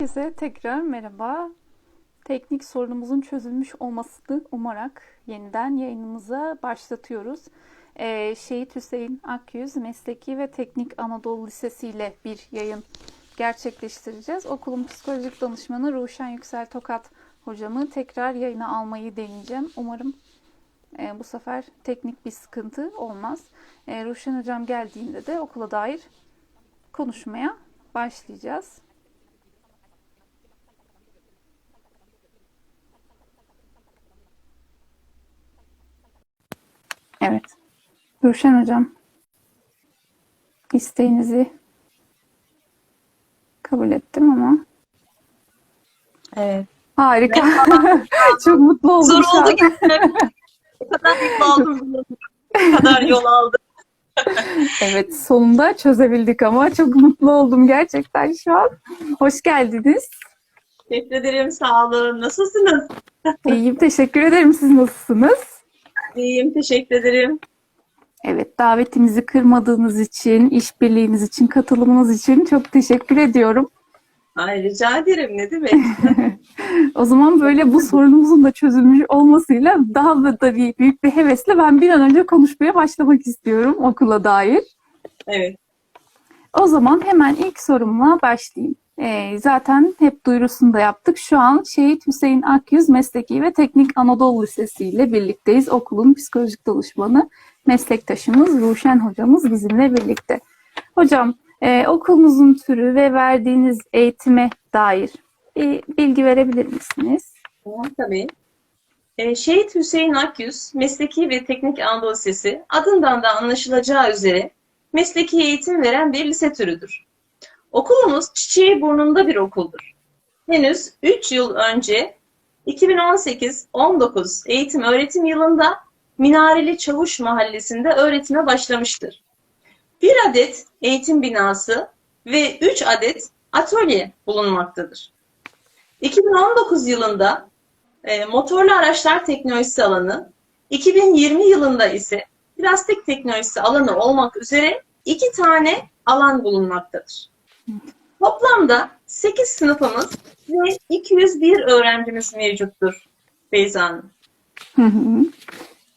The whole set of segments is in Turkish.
Herkese tekrar merhaba. Teknik sorunumuzun çözülmüş olmasını umarak yeniden yayınımıza başlatıyoruz. Ee, Şehit Hüseyin Akyüz Mesleki ve Teknik Anadolu Lisesi ile bir yayın gerçekleştireceğiz. Okulun psikolojik danışmanı Ruşen Yüksel Tokat hocamı tekrar yayına almayı deneyeceğim. Umarım e, bu sefer teknik bir sıkıntı olmaz. E, Ruşen hocam geldiğinde de okula dair konuşmaya başlayacağız. Evet. Gülşen Hocam, isteğinizi kabul ettim ama Evet. harika. Çok mutlu oldum Zor oldu gerçekten. O kadar mutlu oldum. O kadar yol aldım. Evet, sonunda çözebildik ama çok mutlu oldum gerçekten şu an. Hoş geldiniz. Teşekkür ederim. Sağ olun. Nasılsınız? İyiyim, teşekkür ederim. Siz nasılsınız? İyiyim. Teşekkür ederim. Evet, davetimizi kırmadığınız için, işbirliğiniz için, katılımınız için çok teşekkür ediyorum. Ay rica ederim. Ne demek? O zaman böyle bu sorunumuzun da çözülmüş olmasıyla daha da, bir, büyük bir hevesle ben bir an önce konuşmaya başlamak istiyorum okula dair. Evet. O zaman hemen ilk sorumla başlayayım. Ee, zaten hep duyurusunu da yaptık. Şu an Şehit Hüseyin Akyüz Mesleki ve Teknik Anadolu Lisesi ile birlikteyiz. Okulun psikolojik danışmanı meslektaşımız Ruşen hocamız bizimle birlikte. Hocam e, okulunuzun türü ve verdiğiniz eğitime dair bir bilgi verebilir misiniz? Tabii. Ee, Şehit Hüseyin Akyüz, Mesleki ve Teknik Anadolu Lisesi adından da anlaşılacağı üzere mesleki eğitim veren bir lise türüdür. Okulumuz çiçeği burnunda bir okuldur. Henüz 3 yıl önce 2018-19 eğitim öğretim yılında Minareli Çavuş Mahallesi'nde öğretime başlamıştır. Bir adet eğitim binası ve 3 adet atölye bulunmaktadır. 2019 yılında e, motorlu araçlar teknolojisi alanı, 2020 yılında ise plastik teknolojisi alanı olmak üzere iki tane alan bulunmaktadır. Toplamda 8 sınıfımız ve 201 öğrencimiz mevcuttur Beyza Hanım. Hı hı.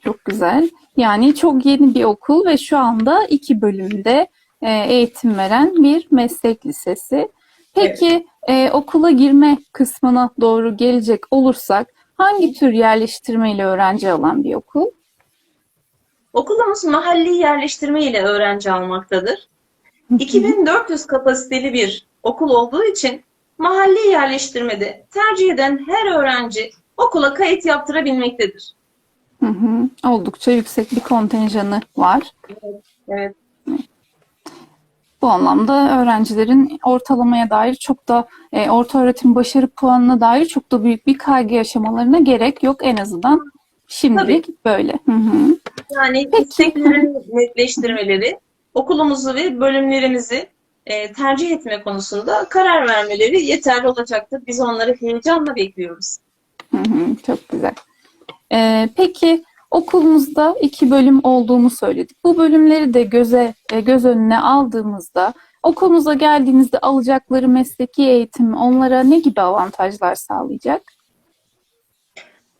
Çok güzel. Yani çok yeni bir okul ve şu anda iki bölümde e, eğitim veren bir meslek lisesi. Peki e, okula girme kısmına doğru gelecek olursak hangi tür yerleştirme ile öğrenci alan bir okul? Okulumuz mahalli yerleştirme ile öğrenci almaktadır. 2400 kapasiteli bir okul olduğu için mahalli yerleştirmede tercih eden her öğrenci okula kayıt yaptırabilmektedir. Hı hı. Oldukça yüksek bir kontenjanı var. Evet. Bu anlamda öğrencilerin ortalamaya dair çok da e, orta öğretim başarı puanına dair çok da büyük bir kaygı yaşamalarına gerek yok en azından şimdilik böyle. Hı hı. Yani Peki. isteklerin netleştirmeleri, okulumuzu ve bölümlerimizi e, tercih etme konusunda karar vermeleri yeterli olacaktır. Biz onları heyecanla bekliyoruz. Hı hı, çok güzel. Ee, peki okulumuzda iki bölüm olduğunu söyledik. Bu bölümleri de göze e, göz önüne aldığımızda okulumuza geldiğinizde alacakları mesleki eğitim onlara ne gibi avantajlar sağlayacak?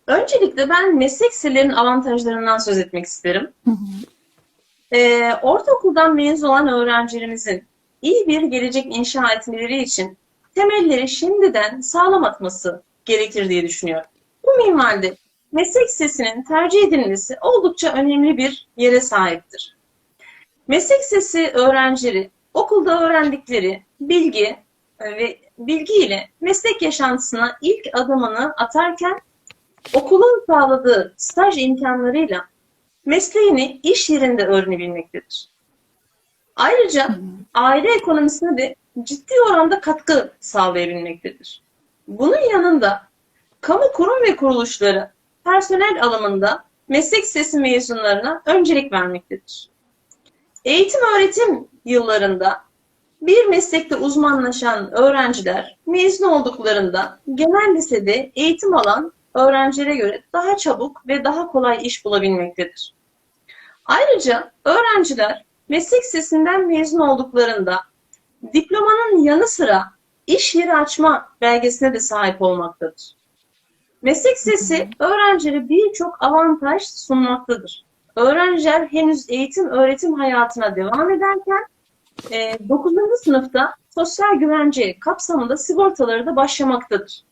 Öncelikle ben meslek liselerinin avantajlarından söz etmek isterim. Hı hı. Ee, ortaokuldan mezun olan öğrencilerimizin iyi bir gelecek inşa etmeleri için temelleri şimdiden sağlam atması gerekir diye düşünüyorum. Bu minvalde meslek lisesinin tercih edilmesi oldukça önemli bir yere sahiptir. Meslek lisesi öğrencileri okulda öğrendikleri bilgi e, ve bilgi ile meslek yaşantısına ilk adımını atarken okulun sağladığı staj imkanlarıyla mesleğini iş yerinde öğrenebilmektedir. Ayrıca aile ekonomisine de ciddi oranda katkı sağlayabilmektedir. Bunun yanında kamu kurum ve kuruluşları personel alımında meslek lisesi mezunlarına öncelik vermektedir. Eğitim öğretim yıllarında bir meslekte uzmanlaşan öğrenciler mezun olduklarında genel lisede eğitim alan öğrencilere göre daha çabuk ve daha kolay iş bulabilmektedir. Ayrıca öğrenciler meslek lisesinden mezun olduklarında diplomanın yanı sıra iş yeri açma belgesine de sahip olmaktadır. Meslek sesi öğrencilere birçok avantaj sunmaktadır. Öğrenciler henüz eğitim öğretim hayatına devam ederken e, 9. sınıfta sosyal güvence kapsamında sigortaları da başlamaktadır.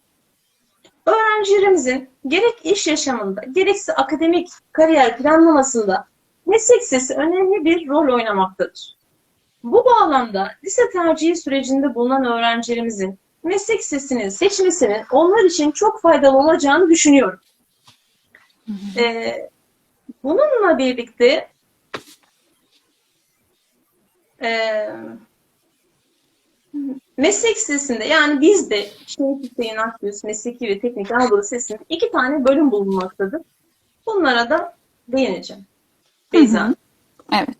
Öğrencilerimizin gerek iş yaşamında gerekse akademik kariyer planlamasında meslek sesi önemli bir rol oynamaktadır. Bu bağlamda lise tercihi sürecinde bulunan öğrencilerimizin meslek sesini seçmesinin onlar için çok faydalı olacağını düşünüyorum. Ee, bununla birlikte e, meslek sesinde yani bizde Şehit Hüseyin Akgüz Mesleki ve Teknik Anadolu Sesi'nde iki tane bölüm bulunmaktadır. Bunlara da değineceğim. Beyza. Evet.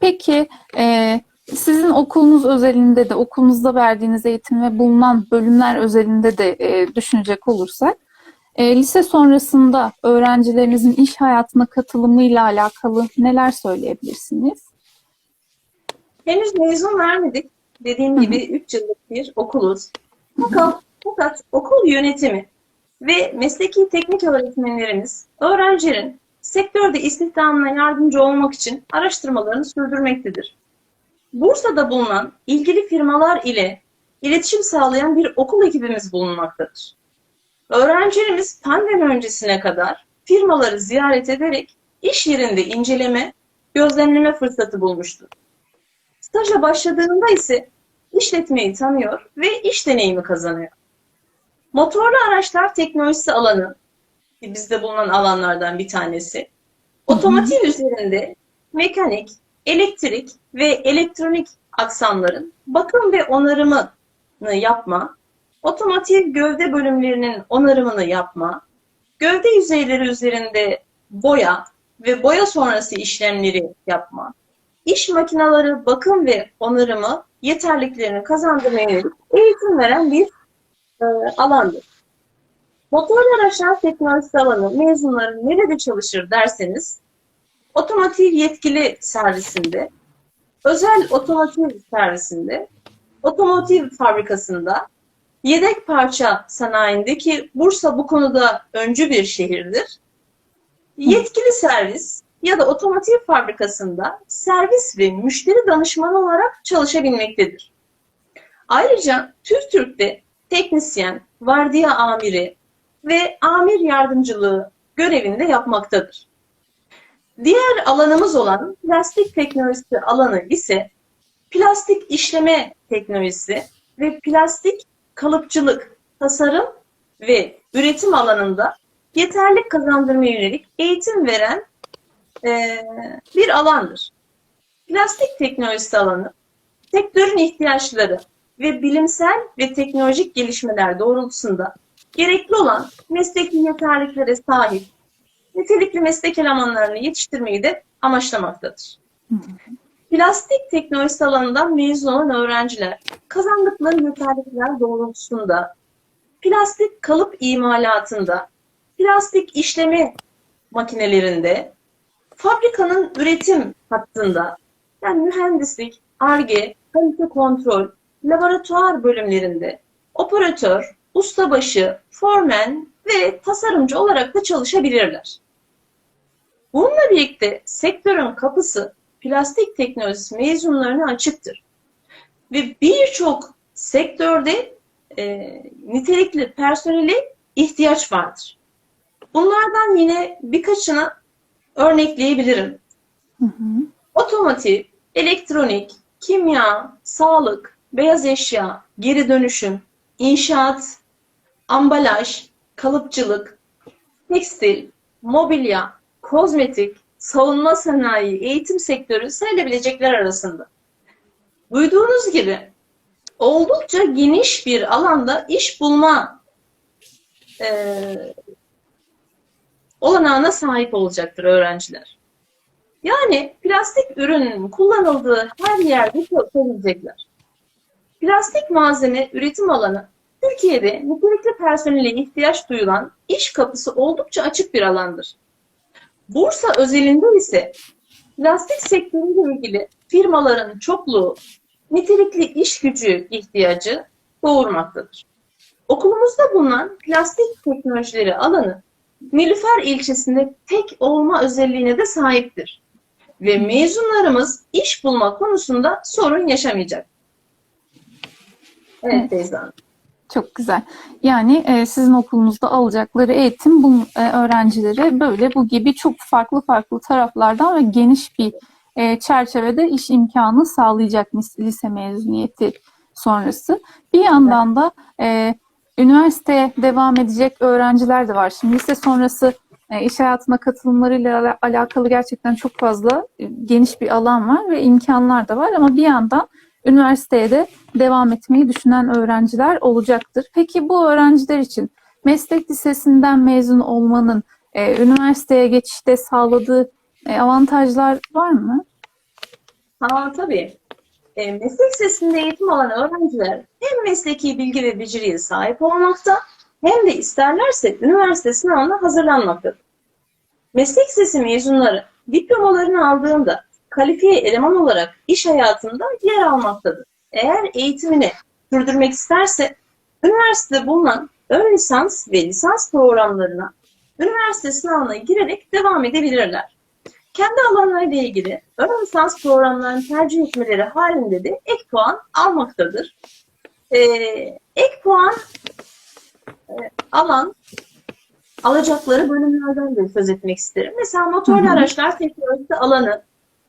Peki e, sizin okulunuz özelinde de okulunuzda verdiğiniz eğitim ve bulunan bölümler özelinde de e, düşünecek olursak e, lise sonrasında öğrencilerinizin iş hayatına katılımıyla alakalı neler söyleyebilirsiniz? Henüz mezun vermedik. Dediğim gibi 3 yıllık bir okuluz. Fakat, fakat okul yönetimi ve mesleki teknik öğretmenlerimiz öğrencilerin sektörde istihdamına yardımcı olmak için araştırmalarını sürdürmektedir. Bursa'da bulunan ilgili firmalar ile iletişim sağlayan bir okul ekibimiz bulunmaktadır. Öğrencilerimiz pandemi öncesine kadar firmaları ziyaret ederek iş yerinde inceleme, gözlemleme fırsatı bulmuştur. Staja başladığında ise işletmeyi tanıyor ve iş deneyimi kazanıyor. Motorlu araçlar teknolojisi alanı, bizde bulunan alanlardan bir tanesi, otomotiv üzerinde mekanik, elektrik ve elektronik aksamların bakım ve onarımını yapma, otomotiv gövde bölümlerinin onarımını yapma, gövde yüzeyleri üzerinde boya ve boya sonrası işlemleri yapma, iş makineleri bakım ve onarımı yeterliklerini kazandırmaya yönelik eğitim veren bir e, alandır. Motorlu araçlar teknolojisi alanı mezunları nerede çalışır derseniz, otomotiv yetkili servisinde, özel otomotiv servisinde, otomotiv fabrikasında, yedek parça sanayindeki Bursa bu konuda öncü bir şehirdir. Yetkili servis ya da otomotiv fabrikasında servis ve müşteri danışmanı olarak çalışabilmektedir. Ayrıca TÜRTÜRK'te teknisyen, vardiya amiri ve amir yardımcılığı görevinde yapmaktadır. Diğer alanımız olan plastik teknolojisi alanı ise plastik işleme teknolojisi ve plastik kalıpçılık, tasarım ve üretim alanında yeterlik kazandırmaya yönelik eğitim veren e, bir alandır. Plastik teknolojisi alanı, sektörün ihtiyaçları ve bilimsel ve teknolojik gelişmeler doğrultusunda gerekli olan mesleki yeterliklere sahip nitelikli meslek elemanlarını yetiştirmeyi de amaçlamaktadır. Plastik teknolojisi alanından mezun olan öğrenciler kazandıkları yeterlilikler doğrultusunda plastik kalıp imalatında, plastik işleme makinelerinde, fabrikanın üretim hattında, yani mühendislik, ARGE, kalite kontrol, laboratuvar bölümlerinde operatör, ustabaşı, formen ve tasarımcı olarak da çalışabilirler. Bununla birlikte sektörün kapısı plastik teknolojisi mezunlarına açıktır. Ve birçok sektörde e, nitelikli personele ihtiyaç vardır. Bunlardan yine birkaçını örnekleyebilirim. Hı hı. Otomotiv, elektronik, kimya, sağlık, beyaz eşya, geri dönüşüm, inşaat, ambalaj, kalıpçılık, tekstil, mobilya, kozmetik, savunma sanayi, eğitim sektörü sayılabilecekler arasında. Duyduğunuz gibi oldukça geniş bir alanda iş bulma e, olanağına sahip olacaktır öğrenciler. Yani plastik ürünün kullanıldığı her yerde çalışabilecekler. Plastik malzeme üretim alanı Türkiye'de nitelikli personele ihtiyaç duyulan iş kapısı oldukça açık bir alandır. Bursa özelinde ise plastik sektörüyle ilgili firmaların çokluğu, nitelikli iş gücü ihtiyacı doğurmaktadır. Okulumuzda bulunan plastik teknolojileri alanı Nilüfer ilçesinde tek olma özelliğine de sahiptir. Ve mezunlarımız iş bulma konusunda sorun yaşamayacak. Evet Beyza Hanım. Çok güzel. Yani e, sizin okulunuzda alacakları eğitim bu e, öğrencilere böyle bu gibi çok farklı farklı taraflardan ve geniş bir e, çerçevede iş imkanı sağlayacak lis- lise mezuniyeti sonrası. Bir yandan da e, üniversiteye devam edecek öğrenciler de var. Şimdi lise sonrası e, iş hayatına katılımlarıyla ala- alakalı gerçekten çok fazla e, geniş bir alan var ve imkanlar da var ama bir yandan üniversiteye de devam etmeyi düşünen öğrenciler olacaktır. Peki bu öğrenciler için meslek lisesinden mezun olmanın e, üniversiteye geçişte sağladığı e, avantajlar var mı? Ha, tabii. E, meslek lisesinde eğitim alan öğrenciler hem mesleki bilgi ve beceriye sahip olmakta hem de isterlerse üniversite sınavına hazırlanmaktadır. Meslek lisesi mezunları diplomalarını aldığında kalifiye eleman olarak iş hayatında yer almaktadır. Eğer eğitimini sürdürmek isterse üniversitede bulunan ön lisans ve lisans programlarına üniversite sınavına girerek devam edebilirler. Kendi alanlarıyla ilgili ön lisans programlarını tercih etmeleri halinde de ek puan almaktadır. Ee, ek puan e, alan alacakları bölümlerden de söz etmek isterim. Mesela motorlu Hı hı. araçlar teknolojisi alanı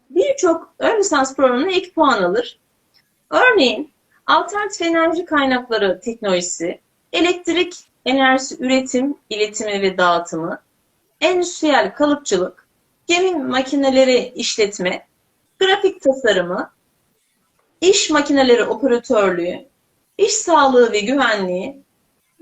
birçok ön lisans programına ek puan alır. Örneğin alternatif enerji kaynakları teknolojisi, elektrik enerjisi üretim, iletimi ve dağıtımı, endüstriyel kalıpçılık, gemi makineleri işletme, grafik tasarımı, iş makineleri operatörlüğü, iş sağlığı ve güvenliği,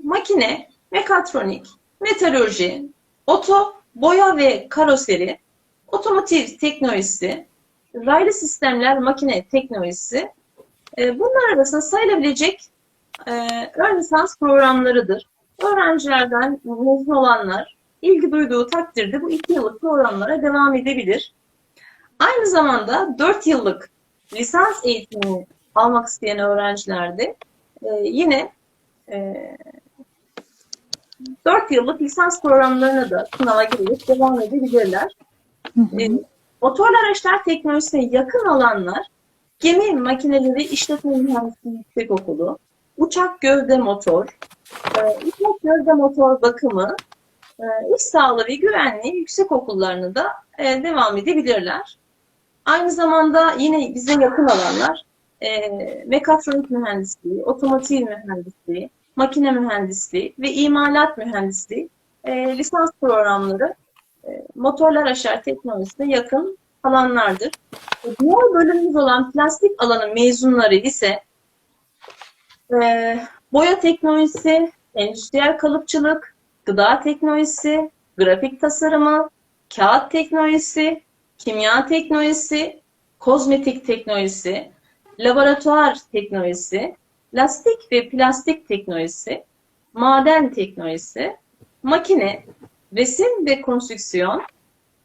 makine, mekatronik, metalurji, oto, boya ve karoseri, otomotiv teknolojisi, raylı sistemler makine teknolojisi, e, bunlar arasında sayılabilecek e, ön lisans programlarıdır. Öğrencilerden mezun olanlar ilgi duyduğu takdirde bu iki yıllık programlara devam edebilir. Aynı zamanda 4 yıllık lisans eğitimini almak isteyen öğrenciler de e, yine e, 4 yıllık lisans programlarına da sınava girip devam edebilirler. Hı hı. E, motorlu araçlar teknolojisine yakın alanlar gemi makineleri işletme mühendisliği yüksek okulu, uçak gövde motor, e, uçak gövde motor bakımı, e, iş sağlığı ve güvenliği yüksek okullarını da e, devam edebilirler. Aynı zamanda yine bize yakın alanlar e, mekatronik mühendisliği, otomotiv mühendisliği, makine mühendisliği ve imalat mühendisliği e, lisans programları e, motorlu araçlar teknolojisine yakın alanlardır. E, Diğer bölümümüz olan plastik alanı mezunları ise e, boya teknolojisi, endüstriyel kalıpçılık, gıda teknolojisi, grafik tasarımı, kağıt teknolojisi, kimya teknolojisi, kozmetik teknolojisi, laboratuvar teknolojisi, lastik ve plastik teknolojisi, maden teknolojisi, makine, resim ve konstrüksiyon,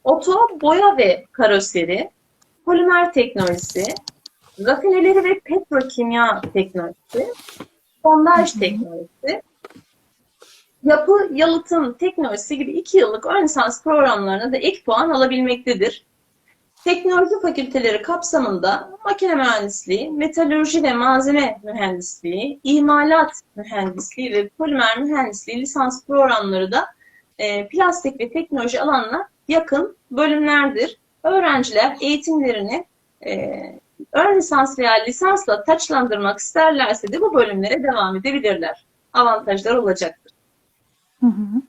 oto, boya ve karoseri, polimer teknolojisi, rafineleri ve petrokimya teknolojisi, sondaj teknolojisi, yapı, yalıtım teknolojisi gibi iki yıllık ön lisans programlarına da ek puan alabilmektedir. Teknoloji fakülteleri kapsamında makine mühendisliği, metalürji ve malzeme mühendisliği, imalat mühendisliği ve polimer mühendisliği lisans programları da e, plastik ve teknoloji alanına yakın bölümlerdir. Öğrenciler eğitimlerini e, ön lisans veya lisansla taçlandırmak isterlerse de bu bölümlere devam edebilirler. Avantajlar olacaktır. Hı hı.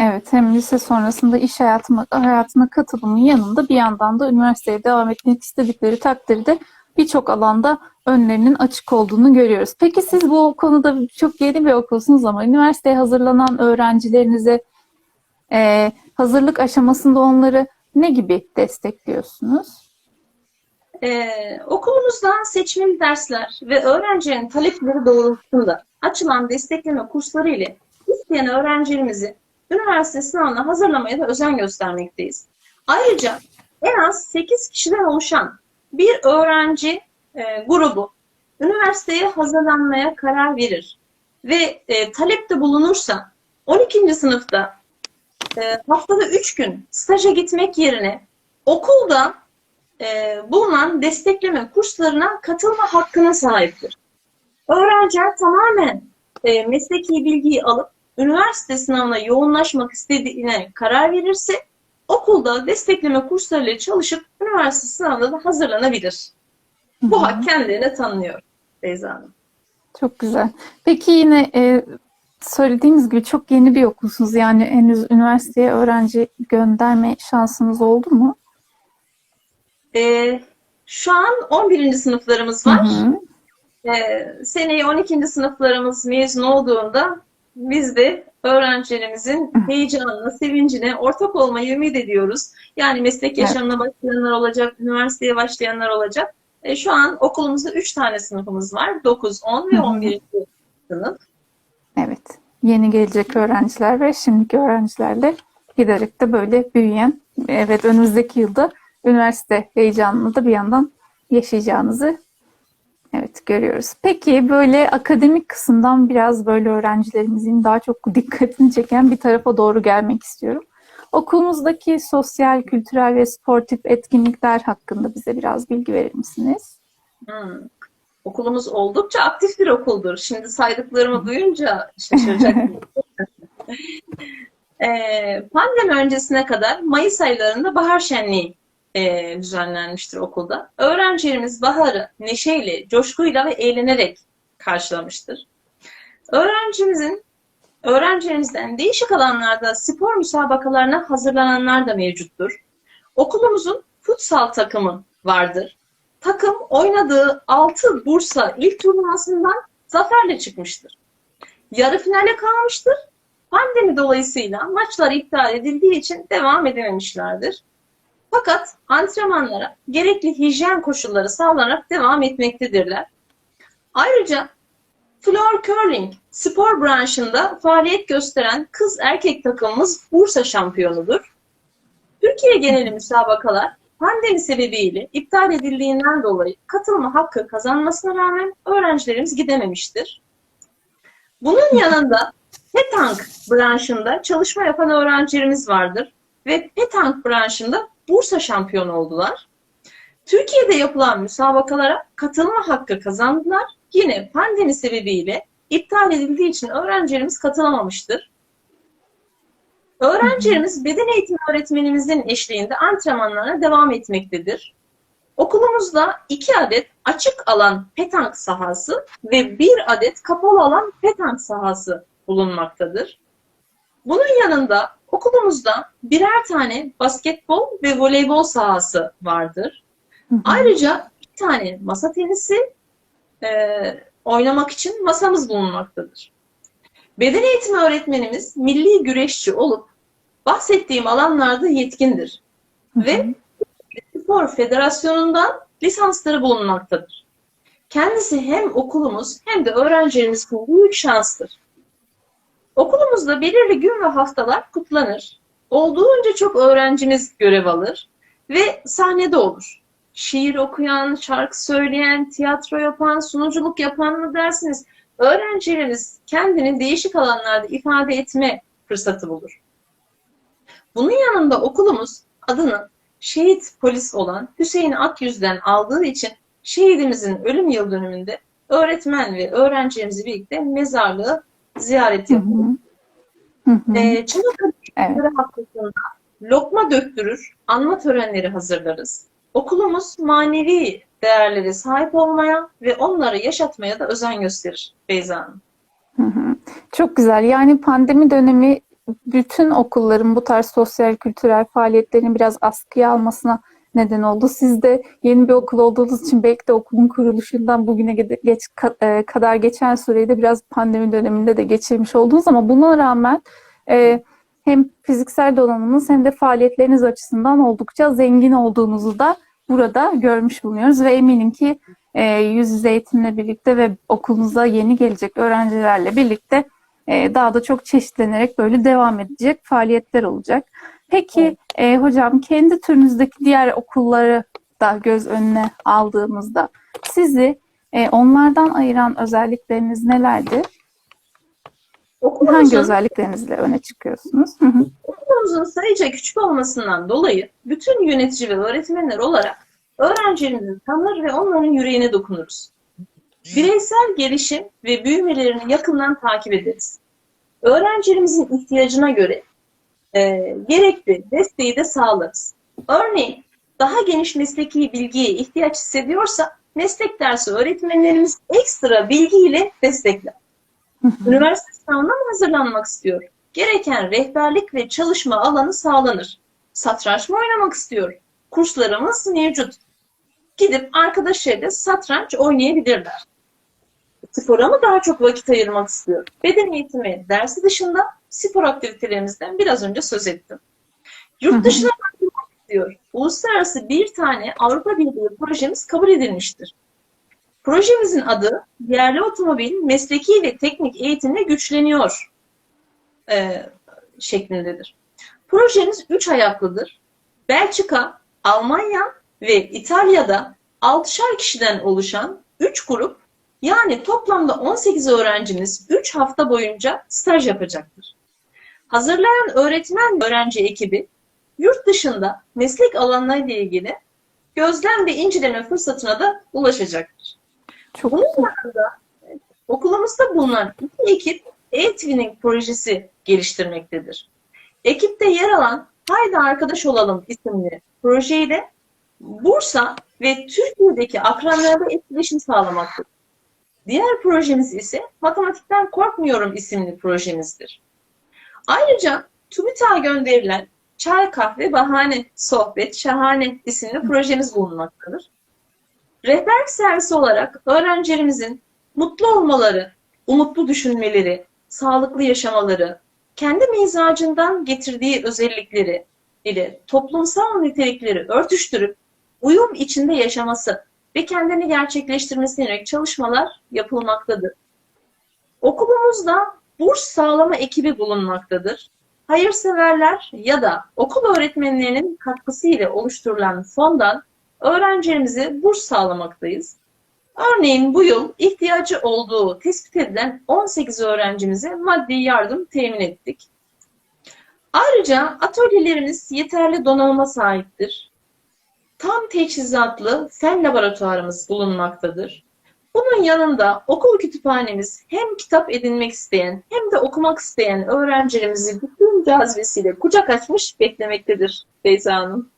Evet, hem lise sonrasında iş hayatına, hayatına katılımın yanında bir yandan da üniversiteye devam etmek istedikleri takdirde birçok alanda önlerinin açık olduğunu görüyoruz. Peki siz bu konuda çok yeni bir okulsunuz ama üniversiteye hazırlanan öğrencilerinize e, hazırlık aşamasında onları ne gibi destekliyorsunuz? Ee, okulumuzdan seçmeli dersler ve öğrencilerin talepleri doğrultusunda açılan destekleme kursları ile isteyen öğrencilerimizi üniversite sınavına hazırlamaya da özen göstermekteyiz. Ayrıca en az 8 kişiden oluşan bir öğrenci e, grubu üniversiteye hazırlanmaya karar verir ve e, talepte bulunursa 12. sınıfta e, haftada 3 gün staja gitmek yerine okulda e, bulunan destekleme kurslarına katılma hakkına sahiptir. Öğrenciler tamamen e, mesleki bilgiyi alıp üniversite sınavına yoğunlaşmak istediğine karar verirse okulda destekleme kurslarıyla çalışıp üniversite sınavına da hazırlanabilir. Bu hak kendilerine tanınıyor Beyza Hanım. Çok güzel. Peki yine e, söylediğiniz gibi çok yeni bir okulsunuz. Yani henüz üniversiteye öğrenci gönderme şansınız oldu mu? E, şu an 11. sınıflarımız Hı var. hı. Ee, seneye 12. sınıflarımız mezun olduğunda biz de öğrencilerimizin heyecanına, sevincine ortak olmayı ümit ediyoruz. Yani meslek yaşamına başlayanlar olacak, üniversiteye başlayanlar olacak. E, şu an okulumuzda 3 tane sınıfımız var. 9, 10 ve Hı hı. 11. sınıf. Yeni gelecek öğrenciler ve şimdiki öğrencilerle giderek de böyle büyüyen, evet önümüzdeki yılda üniversite heyecanını da bir yandan yaşayacağınızı evet görüyoruz. Peki böyle akademik kısımdan biraz böyle öğrencilerimizin daha çok dikkatini çeken bir tarafa doğru gelmek istiyorum. Okulumuzdaki sosyal, kültürel ve sportif etkinlikler hakkında bize biraz bilgi verir misiniz? Hmm. Okulumuz oldukça aktif bir okuldur. Şimdi saydıklarımı duyunca şaşıracaksınız. Ee, pandemi öncesine kadar Mayıs aylarında bahar şenliği e, düzenlenmiştir okulda. Öğrencilerimiz baharı neşeyle, coşkuyla ve eğlenerek karşılamıştır. Öğrencimizin öğrencilerimizden değişik alanlarda spor müsabakalarına hazırlananlar da mevcuttur. Okulumuzun futsal takımı vardır. Takım oynadığı 6 Bursa ilk turnuvasından zaferle çıkmıştır. Yarı finale kalmıştır. Pandemi dolayısıyla maçlar iptal edildiği için devam edememişlerdir. Fakat antrenmanlara gerekli hijyen koşulları sağlanarak devam etmektedirler. Ayrıca floor curling spor branşında faaliyet gösteren kız erkek takımımız Bursa şampiyonudur. Türkiye geneli müsabakalar pandemi sebebiyle iptal edildiğinden dolayı katılma hakkı kazanmasına rağmen öğrencilerimiz gidememiştir. Bunun yanında petank branşında çalışma yapan öğrencilerimiz vardır ve petank branşında Bursa şampiyonu oldular. Türkiye'de yapılan müsabakalara katılma hakkı kazandılar. Yine pandemi sebebiyle iptal edildiği için öğrencilerimiz katılamamıştır. Öğrencilerimiz beden eğitimi öğretmenimizin eşliğinde antrenmanlarına devam etmektedir. Okulumuzda iki adet açık alan petank sahası ve bir adet kapalı alan petank sahası bulunmaktadır. Bunun yanında okulumuzda birer tane basketbol ve voleybol sahası vardır. Hı hı. Ayrıca bir tane masa tenisi e, oynamak için masamız bulunmaktadır. Beden eğitimi öğretmenimiz milli güreşçi olup bahsettiğim alanlarda yetkindir ve Spor Federasyonu'ndan lisansları bulunmaktadır. Kendisi hem okulumuz hem de öğrencilerimiz için büyük şanstır. Okulumuzda belirli gün ve haftalar kutlanır. Olduğunca çok öğrencimiz görev alır ve sahnede olur. Şiir okuyan, şarkı söyleyen, tiyatro yapan, sunuculuk yapan mı dersiniz? Öğrencilerimiz kendini değişik alanlarda ifade etme fırsatı bulur. Bunun yanında okulumuz adını şehit polis olan Hüseyin Akyüz'den aldığı için şehidimizin ölüm yıl dönümünde öğretmen ve öğrencilerimizle birlikte mezarlığı ziyaret Hı yapıyor. hı. Hı hı. Ee, Çanakkale Evet. Haftasında lokma döktürür, anma törenleri hazırlarız. Okulumuz manevi değerlere sahip olmaya ve onları yaşatmaya da özen gösterir Beyza Hanım. Hı hı. Çok güzel. Yani pandemi dönemi bütün okulların bu tarz sosyal kültürel faaliyetlerini biraz askıya almasına neden oldu. Siz de yeni bir okul olduğunuz için belki de okulun kuruluşundan bugüne geç, e, kadar geçen süreyi de biraz pandemi döneminde de geçirmiş oldunuz ama buna rağmen e, hem fiziksel donanımınız hem de faaliyetleriniz açısından oldukça zengin olduğunuzu da burada görmüş bulunuyoruz ve eminim ki e, yüz yüze eğitimle birlikte ve okulunuza yeni gelecek öğrencilerle birlikte daha da çok çeşitlenerek böyle devam edecek faaliyetler olacak. Peki e, hocam kendi türünüzdeki diğer okulları da göz önüne aldığımızda sizi E, onlardan ayıran özellikleriniz nelerdir? Hangi Okulumuzun, özelliklerinizle öne çıkıyorsunuz? Okulumuzun sayıca küçük olmasından dolayı bütün yönetici ve öğretmenler olarak öğrencilerimizin tanır ve onların yüreğine dokunuruz. Bireysel gelişim ve büyümelerini yakından takip ederiz. Öğrencilerimizin ihtiyacına göre e, gerekli desteği de sağlarız. Örneğin daha geniş mesleki bilgiye ihtiyaç hissediyorsa meslek dersi öğretmenlerimiz ekstra bilgiyle destekler. Üniversite sınavına mı hazırlanmak istiyor? Gereken rehberlik ve çalışma alanı sağlanır. Satranç mı oynamak istiyor? Kurslarımız mevcut. Gidip arkadaşlarıyla satranç oynayabilirler. Spora mı daha çok vakit ayırmak istiyor? Beden eğitimi dersi dışında spor aktivitelerimizden biraz önce söz ettim. Yurt dışına bakmak istiyor. Uluslararası bir tane Avrupa Birliği projemiz kabul edilmiştir. Projemizin adı Yerli Otomobil Mesleki ve Teknik Eğitimle Güçleniyor e, şeklindedir. Projemiz üç ayaklıdır. Belçika, Almanya ve İtalya'da 6'şar kişiden oluşan 3 grup yani toplamda 18 öğrencimiz 3 hafta boyunca staj yapacaktır. Hazırlayan öğretmen öğrenci ekibi yurt dışında meslek alanlarıyla ilgili gözlem ve inceleme fırsatına da ulaşacaktır. Çok Bunun yanında okulumuzda bulunan iki ekip e-twinning projesi geliştirmektedir. Ekipte yer alan Haydi Arkadaş Olalım isimli projeyle Bursa ve Türkiye'deki akranlarla etkileşim sağlamaktadır. Diğer projemiz ise Matematikten Korkmuyorum isimli projemizdir. Ayrıca TÜBİTAK'a gönderilen Çay Kahve Bahane Sohbet Şahane isimli projemiz bulunmaktadır. Rehberlik servisi olarak öğrencilerimizin mutlu olmaları, umutlu düşünmeleri, sağlıklı yaşamaları, kendi mizacından getirdiği özellikleri ile toplumsal nitelikleri örtüştürüp uyum içinde yaşaması ve kendini gerçekleştirmesine yönelik çalışmalar yapılmaktadır. Okulumuzda burs sağlama ekibi bulunmaktadır. Hayırseverler ya da okul öğretmenlerinin katkısı ile oluşturulan fondan öğrencilerimize burs sağlamaktayız. Örneğin bu yıl ihtiyacı olduğu tespit edilen 18 öğrencimize maddi yardım temin ettik. Ayrıca atölyelerimiz yeterli donanıma sahiptir. Tam teçhizatlı fen laboratuvarımız bulunmaktadır. Bunun yanında okul kütüphanemiz hem kitap edinmek isteyen hem de okumak isteyen öğrencilerimizi bütün cazibesiyle kucak açmış beklemektedir Beyza Hanım.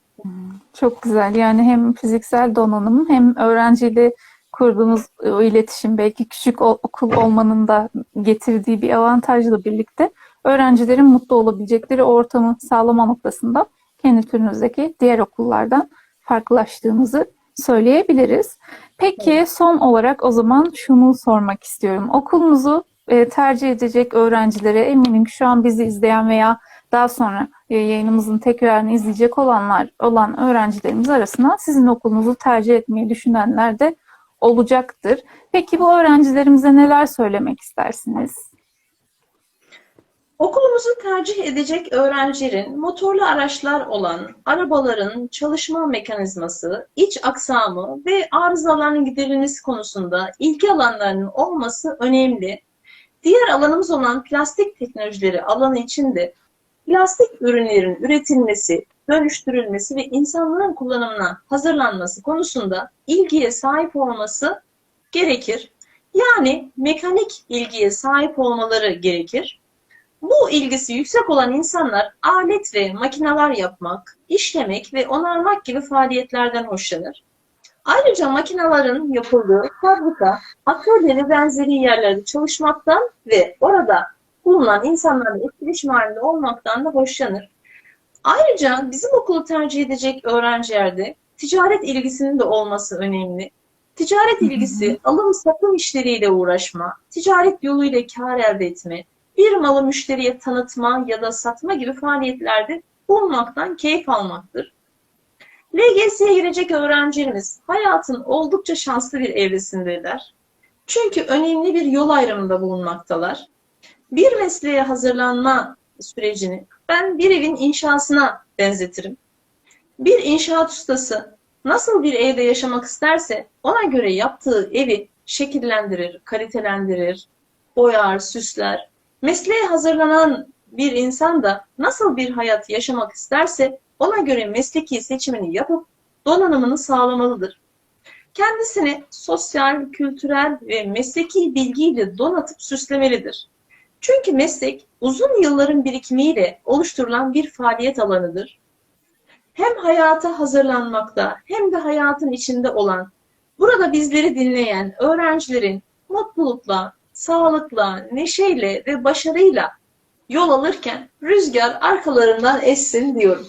çok güzel. Yani hem fiziksel donanım hem öğrenciyle kurduğunuz o iletişim belki küçük okul olmanın da getirdiği bir avantajla birlikte öğrencilerin mutlu olabilecekleri ortamı sağlama noktasında kendi türünüzdeki diğer okullardan farklılaştığımızı söyleyebiliriz. Peki son olarak o zaman şunu sormak istiyorum. Okulunuzu e, tercih edecek öğrencilere eminim ki şu an bizi izleyen veya daha sonra e, yayınımızın tekrarını izleyecek olanlar olan öğrencilerimiz arasında sizin okulunuzu tercih etmeyi düşünenler de olacaktır. Peki bu öğrencilerimize neler söylemek istersiniz? Okulumuzu tercih edecek öğrencilerin motorlu araçlar olan arabaların çalışma mekanizması, iç aksamı ve arızaların giderilmesi konusunda ilgi alanlarının olması önemli. Diğer alanımız olan plastik teknolojileri alanı için de plastik ürünlerin üretilmesi, dönüştürülmesi ve insanların kullanımına hazırlanması konusunda ilgiye sahip olması gerekir. Yani mekanik ilgiye sahip olmaları gerekir. Bu ilgisi yüksek olan insanlar alet ve makineler yapmak, işlemek ve onarmak gibi faaliyetlerden hoşlanır. Ayrıca makinelerin yapıldığı fabrika, atölye ve benzeri yerlerde çalışmaktan ve orada bulunan insanlarla etkileşim halinde olmaktan da hoşlanır. Ayrıca bizim okulu tercih edecek öğrencilerde ticaret ilgisinin de olması önemli. Ticaret ilgisi, alım satım işleriyle uğraşma, ticaret yoluyla kar elde etme, bir malı müşteriye tanıtma ya da satma gibi faaliyetlerde bulunmaktan keyif almaktır. LGS'ye girecek öğrencilerimiz hayatın oldukça şanslı bir evresindeler. Çünkü önemli bir yol ayrımında bulunmaktalar. Bir mesleğe hazırlanma sürecini ben bir evin inşasına benzetirim. Bir inşaat ustası nasıl bir evde yaşamak isterse ona göre yaptığı evi şekillendirir, kalitelendirir, boyar, süsler. Mesleğe hazırlanan bir insan da nasıl bir hayat yaşamak isterse ona göre mesleki seçimini yapıp donanımını sağlamalıdır. Kendisini sosyal, kültürel ve mesleki bilgiyle donatıp süslemelidir. Çünkü meslek uzun yılların birikimiyle oluşturulan bir faaliyet alanıdır. Hem hayata hazırlanmakta hem de hayatın içinde olan, burada bizleri dinleyen öğrencilerin mutlulukla, sağlıkla, neşeyle ve başarıyla yol alırken rüzgar arkalarından essin diyorum.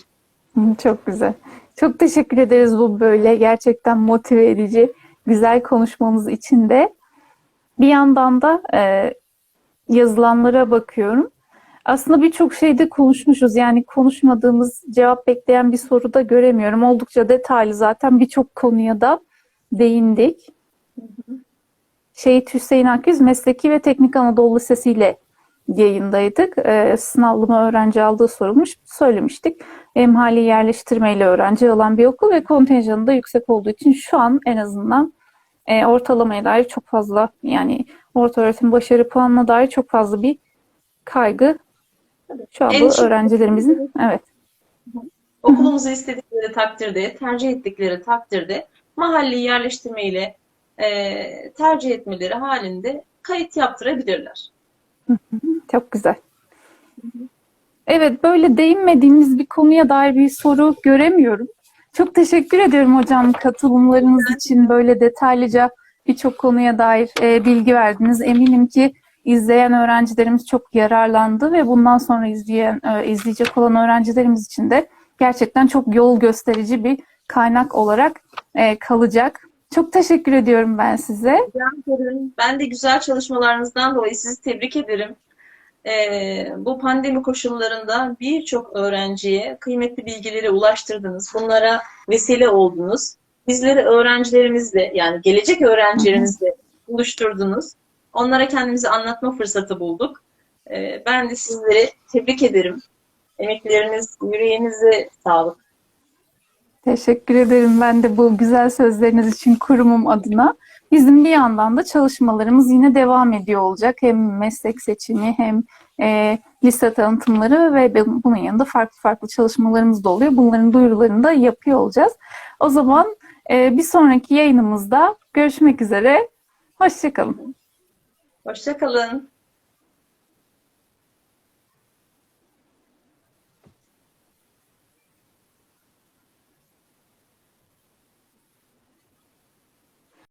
Hı, Çok güzel. Çok teşekkür ederiz bu böyle gerçekten motive edici, güzel konuşmamız için de. Bir yandan da e, yazılanlara bakıyorum. Aslında birçok şeyde konuşmuşuz. Yani konuşmadığımız, cevap bekleyen bir soru da göremiyorum. Oldukça detaylı zaten birçok konuya da değindik. Şehit Hüseyin Akyüz Mesleki ve Teknik Anadolu Lisesi ile yayındaydık. Ee, sınavlama öğrenci aldığı sorulmuş. Söylemiştik. Emhali yerleştirmeyle öğrenci alan bir okul ve kontenjanı da yüksek olduğu için şu an en azından e, ortalamaya dair çok fazla yani orta öğretim başarı puanına dair çok fazla bir kaygı şu an bu Endişe- öğrencilerimizin evet Okulumuzu istedikleri takdirde, tercih ettikleri takdirde mahalli yerleştirmeyle e, tercih etmeleri halinde kayıt yaptırabilirler. Çok güzel. Evet, böyle değinmediğimiz bir konuya dair bir soru göremiyorum. Çok teşekkür ediyorum hocam katılımlarınız için böyle detaylıca birçok konuya dair e, bilgi verdiniz. Eminim ki izleyen öğrencilerimiz çok yararlandı ve bundan sonra izleyen e, izleyecek olan öğrencilerimiz için de gerçekten çok yol gösterici bir kaynak olarak e, kalacak. Çok teşekkür ediyorum ben size. Ben de güzel çalışmalarınızdan dolayı sizi tebrik ederim. Ee, bu pandemi koşullarında birçok öğrenciye kıymetli bilgileri ulaştırdınız. Bunlara vesile oldunuz. Bizleri öğrencilerimizle yani gelecek öğrencilerimizle buluşturdunuz. Onlara kendimizi anlatma fırsatı bulduk. Ee, ben de sizleri tebrik ederim. Emekleriniz, yüreğinize sağlık. Teşekkür ederim ben de bu güzel sözleriniz için kurumum adına. Bizim bir yandan da çalışmalarımız yine devam ediyor olacak. Hem meslek seçimi hem e, liste tanıtımları ve bunun yanında farklı farklı çalışmalarımız da oluyor. Bunların duyurularını da yapıyor olacağız. O zaman e, bir sonraki yayınımızda görüşmek üzere. Hoşçakalın. Hoşça kalın.